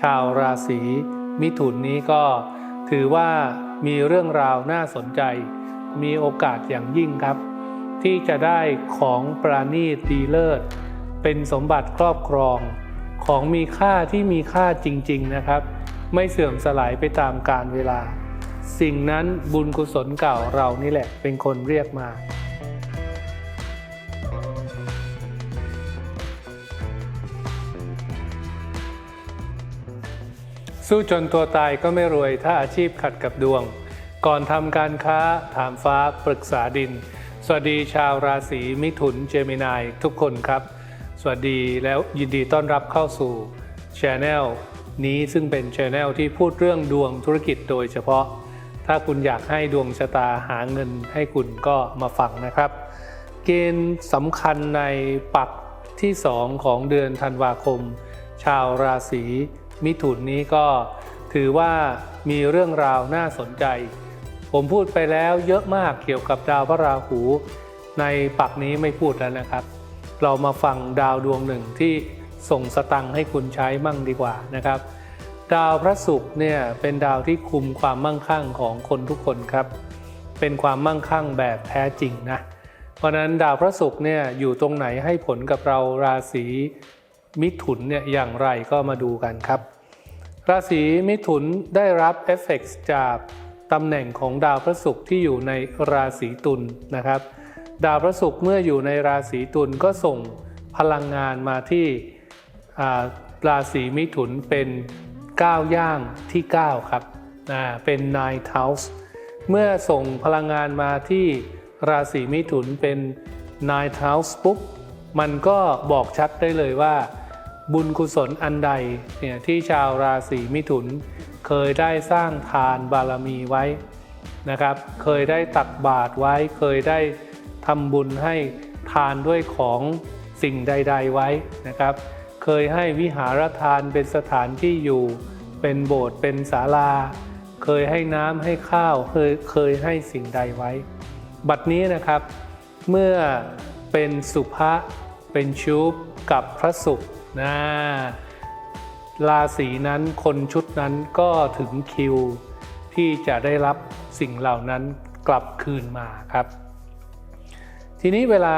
ชาวราศีมิถุนนี้ก็ถือว่ามีเรื่องราวน่าสนใจ มีโอกาสอย่างยิ่งครับ ที่จะได้ของปราณีตดีเลิศ เป็นสมบัติครอบครอง ของมีค่าที่มีค่าจริง ๆนะครับ ไม่เสื่อมสลายไปตามกาลเวลา สิ่งนั้นบุญกุศลเก่าเรานี่แหละเป็นคนเรียกมา สู้จนตัวตายก็ไม่รวยถ้าอาชีพขัดกับดวง ก่อนทำการค้าถามฟ้าปรึกษาดิน สวัสดีชาวราศีมิถุนเจมินายทุกคนครับ สวัสดีแล้วยินดีต้อนรับเข้าสู่ช anel นี้ซึ่งเป็นช anel ที่พูดเรื่องดวงธุรกิจโดยเฉพาะ ถ้าคุณอยากให้ดวงชะตาหาเงินให้คุณก็มาฟังนะครับ เกณฑ์สำคัญในปักที่ 2 ของเดือนธันวาคม ชาวราศี มิถุนนี้ก็ถือว่ามีเรื่องราวน่าสนใจ ผมพูดไปแล้วเยอะมากเกี่ยวกับดาวพระราหูในปักนี้ไม่พูดแล้วนะครับ เรามาฟังดาวดวงหนึ่งที่ส่งสตังค์ให้คุณใช้มั่งดีกว่านะครับ ดาวพระศุกร์เนี่ยเป็นดาวที่คุมความมั่งคั่งของคนทุกคนครับ เป็นความมั่งคั่งแบบแท้จริงนะ เพราะฉะนั้นดาวพระศุกร์เนี่ยอยู่ตรงไหนให้ผลกับเราราศีมิถุนเนี่ยอย่างไรก็มาดูกันครับ ราศีมิถุนได้รับเอฟเฟกต์จากตำแหน่งของดาวพระศุกร์ที่อยู่ในราศีตุลนะครับ ดาวพระศุกร์เมื่ออยู่ในราศีตุลก็ส่งพลังงานมาที่ราศีมิถุนเป็นก้าวย่างที่ 9 ครับเป็น nine house เมื่อส่งพลังงานมาที่ราศีมิถุนเป็น nine house ปุ๊บมันก็บอกชัดได้เลยว่า บุญกุศลอันใดเนี่ยที่ชาวราศีมิถุน เคยได้สร้างทานบารมีไว้นะครับ เคยได้ตักบาตรไว้ เคยได้ทำบุญให้ทานด้วยของสิ่งใด ๆไว้นะครับ เคยให้วิหารทานเป็นสถานที่อยู่ เป็นโบสถ์เป็นศาลา เคยให้น้ำให้ข้าวเคยเคยให้สิ่งใดไว้ บัดนี้นะครับ เมื่อเป็นสุภะเป็นชุบกับพระศุกร์ นะราศีนั้นคนชุดนั้นก็ถึงคิวที่จะได้รับสิ่งเหล่านั้นกลับคืนมาครับ ทีนี้เวลา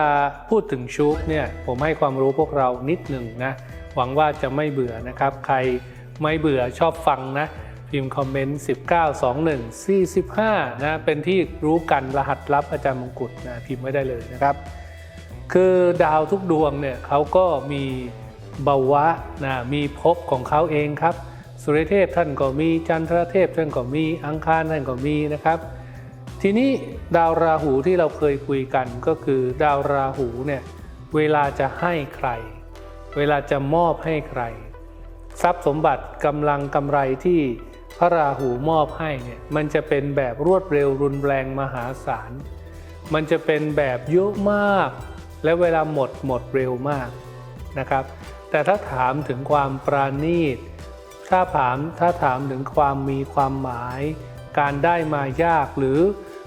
พูดถึงชุบเนี่ยผมให้ความรู้พวกเรานิดหนึ่งนะ หวังว่าจะไม่เบื่อนะครับ ใครไม่เบื่อชอบฟังนะ พิมพ์คอมเมนต์ 1921 45 นะ เป็นที่รู้กันรหัสลับอาจารย์มงกุฎนะพิมพ์ไว้ได้เลยนะครับ คือดาวทุกดวงเนี่ยเขาก็มี บาวะนะมีภพของเขาเองครับ สุริเทพท่านก็มีจันทรเทพท่านก็มีอังคารท่านก็มีนะครับ ทีนี้ดาวราหูที่เราเคยคุยกันก็คือดาวราหูเนี่ยเวลาจะให้ใคร เวลาจะมอบให้ใคร ทรัพย์สมบัติกำลังกำไรที่พระราหูมอบให้เนี่ยมันจะเป็นแบบรวดเร็วรุนแรงมหาศาล มันจะเป็นแบบเยอะมาก และเวลาหมดหมดเร็วมากนะครับ แต่ถ้าถามถึงความปราณีต ถ้าถามถ้าถามถึงความมีความหมาย การได้มายากหรือ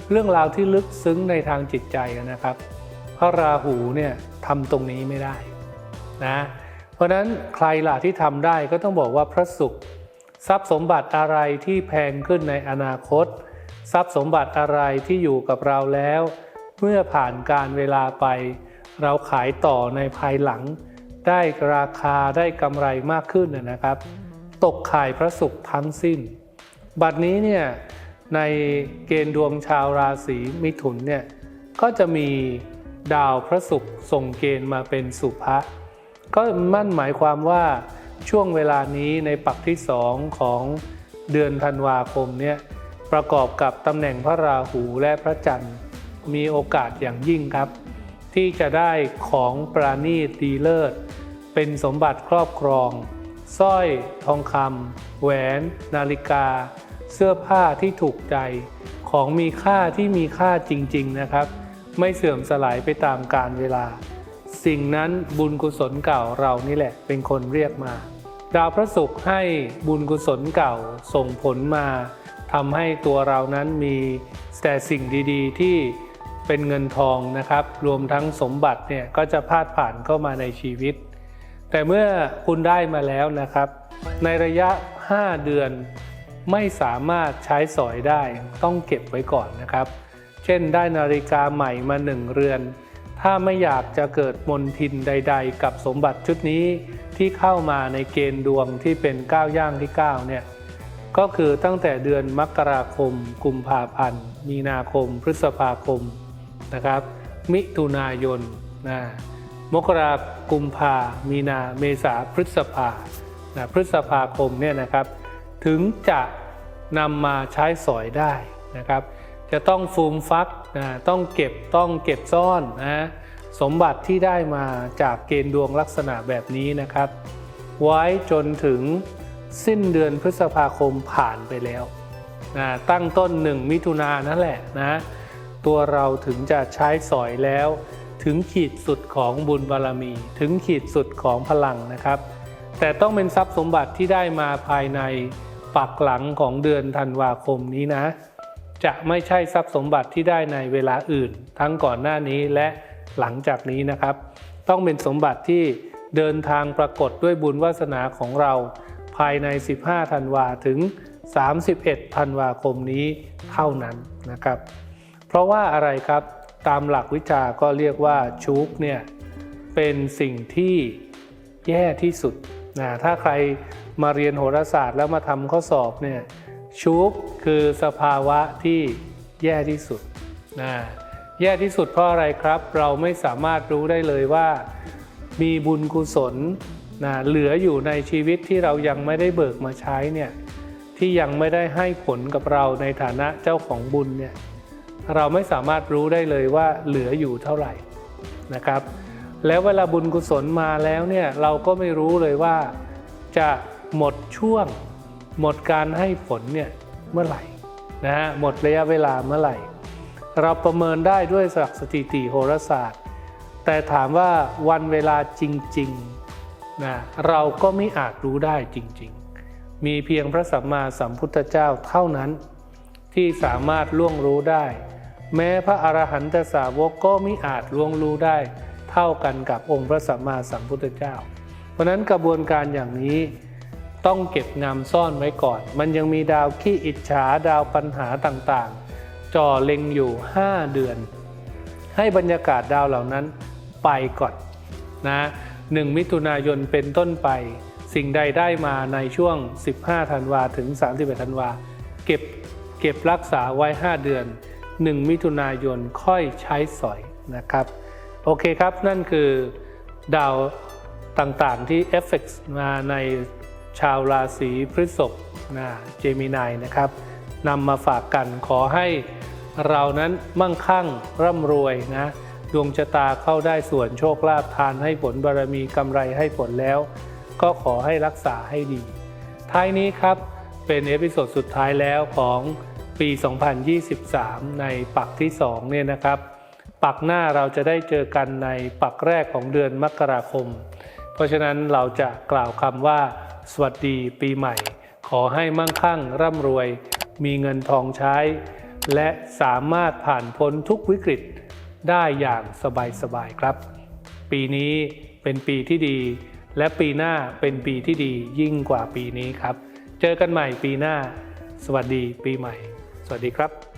เรื่องราวที่ลึกซึ้งในทางจิตใจนะครับ พระราหูเนี่ยทำตรงนี้ไม่ได้นะเพราะนั้นใครล่ะที่ทำได้ก็ต้องบอกว่าพระศุกร์ทรัพย์สมบัติอะไรที่แพงขึ้นในอนาคต ทรัพย์สมบัติอะไรที่อยู่กับเราแล้ว เมื่อผ่านการเวลาไป เราขายต่อในภายหลัง ได้ราคาได้กำไรมากขึ้นนะนะครับ ตกข่ายพระศุกร์ทั้งสิ้น บัดนี้เนี่ยในเกณฑ์ดวงชาวราศีมิถุนเนี่ยก็จะมีดาวพระศุกร์ส่งเกณฑ์มาเป็นสุภะก็มั่นหมายความว่าช่วงเวลานี้ในปักที่สองของเดือนธันวาคมเนี่ยประกอบกับตำแหน่งพระราหูและพระจันทร์มีโอกาสอย่างยิ่งครับ ที่จะได้ของปราณีตดีเลิศ เป็นสมบัติครอบครองสร้อยทองคำแหวน นาฬิกา เสื้อผ้าที่ถูกใจ ของมีค่าที่มีค่าจริง ๆนะครับ ไม่เสื่อมสลายไปตามกาลเวลา สิ่งนั้นบุญกุศลเก่าเรานี่แหละ เป็นคนเรียกมา ดาวพระศุกร์ให้บุญกุศลเก่าส่งผลมาทำให้ตัวเรานั้นมีแต่สิ่งดีๆ ที่ เป็นเงินทองนะครับ รวมทั้งสมบัติเนี่ยก็จะพาดผ่านเข้ามาในชีวิต แต่เมื่อคุณได้มาแล้วนะครับ ในระยะ 5 เดือนไม่สามารถใช้สอยได้ต้องเก็บไว้ก่อนนะครับ เช่นได้นาฬิกาใหม่มาหนึ่งเรือน ถ้าไม่อยากจะเกิดมนทินใด ๆ กับสมบัติชุดนี้ที่เข้ามาในเกณฑ์ดวงที่เป็นก้าวย่างที่9เนี่ยก็คือตั้งแต่เดือนมกราคม กุมภาพันธ์ มีนาคม พฤษภาคม นะครับ มิถุนายนนะมกรากุมภามีนาเมษาพฤษภานะพฤษภาคมเนี่ยนะครับถึงจะนำมาใช้สอยได้นะครับ จะต้องฟูมฟักนะต้องเก็บต้องเก็บซ่อนนะสมบัติที่ได้มาจากเกณฑ์ดวงลักษณะแบบนี้นะครับ ไว้จนถึงสิ้นเดือนพฤษภาคมผ่านไปแล้วนะตั้งต้นหนึ่งมิถุนายนนั่นแหละนะ ตัวเราถึงจะใช้สอยแล้ว ถึงขีดสุดของบุญบารมี ถึงขีดสุดของพลังนะครับ แต่ต้องเป็นทรัพย์สมบัติที่ได้มาภายในปักหลังของเดือนธันวาคมนี้นะ จะไม่ใช่ทรัพย์สมบัติที่ได้ในเวลาอื่น ทั้งก่อนหน้านี้และหลังจากนี้นะครับ ต้องเป็นสมบัติที่เดินทางปรากฏด้วยบุญวาสนาของเรา ภายใน 15 ธันวาถึง 31 ธันวาคมนี้เท่านั้นนะครับ เพราะว่าอะไรครับตามหลักวิชาก็เรียกว่าชุกเนี่ยเป็นสิ่งที่แย่ที่สุดนะถ้าใครมาเรียนโหราศาสตร์แล้วมาทำข้อสอบเนี่ยชุกคือสภาวะที่แย่ที่สุดนะแย่ที่สุดเพราะอะไรครับ เราไม่สามารถรู้ได้เลยว่า มีบุญกุศลนะเหลืออยู่ในชีวิตที่เรายังไม่ได้เบิกมาใช้เนี่ยที่ยังไม่ได้ให้ผลกับเราในฐานะเจ้าของบุญเนี่ย เราไม่สามารถรู้ได้เลยว่าเหลืออยู่เท่าไหร่นะครับ แล้วเวลาบุญกุศลมาแล้วเนี่ยเราก็ไม่รู้เลยว่าจะหมดช่วง หมดการให้ผลเนี่ยเมื่อไหร่นะฮะหมดระยะเวลาเมื่อไหร่ เราประเมินได้ด้วยหลักสถิติโหราศาสตร์ แต่ถามว่าวันเวลาจริงๆนะเราก็ไม่อาจรู้ได้จริงๆ มีเพียงพระสัมมาสัมพุทธเจ้าเท่านั้นที่สามารถล่วงรู้ได้ แม้พระอรหันตสาวกก็ไม่อาจล่วงรู้ได้ เท่ากันกับองค์พระสัมมาสัมพุทธเจ้า เพราะนั้นกระบวนการอย่างนี้ต้องเก็บงำซ่อนไว้ก่อน มันยังมีดาวขี้อิจฉาดาวปัญหาต่างๆ จ่อเล็งอยู่ 5 เดือน ให้บรรยากาศดาวเหล่านั้นไปก่อนนะหนึ่งมิถุนายนเป็นต้นไป สิ่งใดได้มาในช่วง 15 ธันวาถึง 31 ธันวา เก็บเก็บรักษาไว้ 5 เดือน 1 มิถุนายนค่อยใช้สอยนะครับ โอเคครับนั่นคือดาวต่างๆที่เอฟเฟกมาในชาวราศีพฤษภนะเจมินายนะครับนำมาฝากกันขอให้เรานั้นมั่งคั่งร่ำรวยนะดวงชะตาเข้าได้ส่วนโชคลาภทานให้ผลบารมีกำไรให้ผลแล้ว ก็ขอให้รักษาให้ดี ท้ายนี้ครับเป็นเอพิโซดสุดท้ายแล้วของ ปี 2023 ในปักที่2เนี่ยนะครับ ปักหน้าเราจะได้เจอกันในปักแรกของเดือนมกราคม เพราะฉะนั้นเราจะกล่าวคำว่า สวัสดีปีใหม่ ขอให้มั่งคั่งร่ำรวย มีเงินทองใช้ และสามารถผ่านพ้นทุกวิกฤตได้อย่างสบายๆครับ ปีนี้เป็นปีที่ดี และปีหน้าเป็นปีที่ดียิ่งกว่าปีนี้ครับ เจอกันใหม่ปีหน้า สวัสดีปีใหม่ สวัสดีครับ